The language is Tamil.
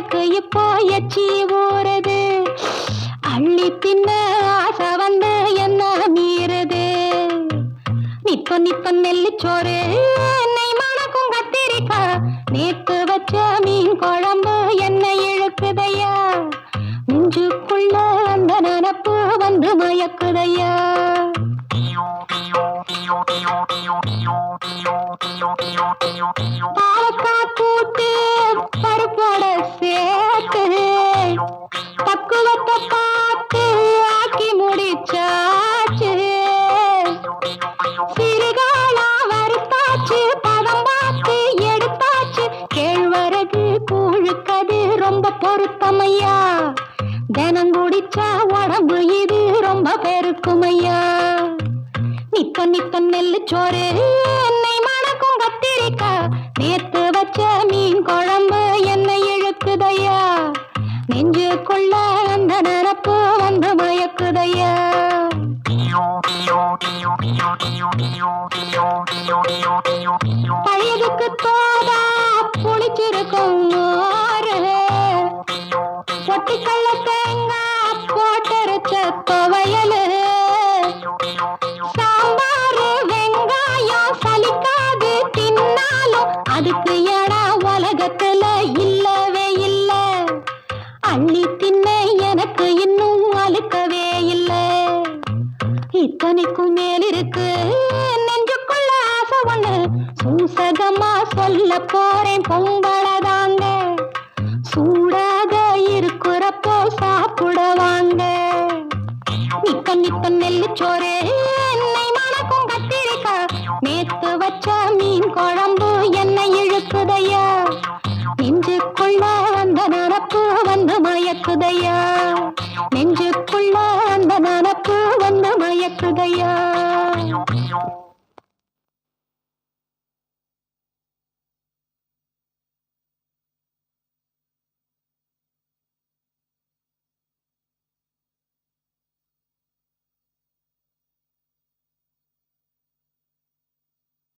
எனக்கு இப்போ எச்சி ஊறுது. அள்ளி தின்ன ஆசை வந்து என்ன மீறுது. நிப்ப நிப்ப நெல்லிச்சோறு என்னை மணக்கும் கத்திரிக்கா நேத்து வச்ச மீன் குழம்பு என்னை இழுக்குதையா. நெஞ்சுக்குள்ள அந்த நினப்பு வந்து மயக்குதையா. பருப்போட சேர்த்து பக்குவத்தை பார்த்து ஆக்கி முடிச்சாச்சு சிறுகாலா வறுத்தாச்சு பதம் பார்த்து எடுத்தாச்சு கேழ்வரகு கூழுக்கது ரொம்ப பொருத்தமையா தினம் குடிச்சா உடம்பு இது ரொம்ப பெருக்குமையா நித்த நித்த நெல்லு சோறு. என்னை மணக்கும் கத்திரிக்கா. நேத்து வச்ச மீன் குழம்பு என்னை இழுக்குதையா. நெஞ்சுக்குள்ள அந்த நினப்பு வந்து மயக்குதையா. பழையதுக்கு தோதா புளிச்சிருக்கும் ஒட்டி கள்ளத்து தின்னாலும் ஏடா உலகத்துல இல்லவே இல்ல. அள்ளி தின்ன எனக்கு இன்னும் அழுக்கவே இல்ல. இத்தனைக்கும் மேல் இருக்கு நெஞ்சுக்குள்ள ஆசை ஒண்ணு. சூசகமா சொல்ல போறேன் பொங்கலதாங்க சூடாக இருக்கிறப்போ சாப்பிட வாங்க. நிக்க நிக்க நெல்லு என்னை வந்து மயக்குதையா நெஞ்சுக்குள்ள அந்த நனப்பு வந்து மயக்குதையா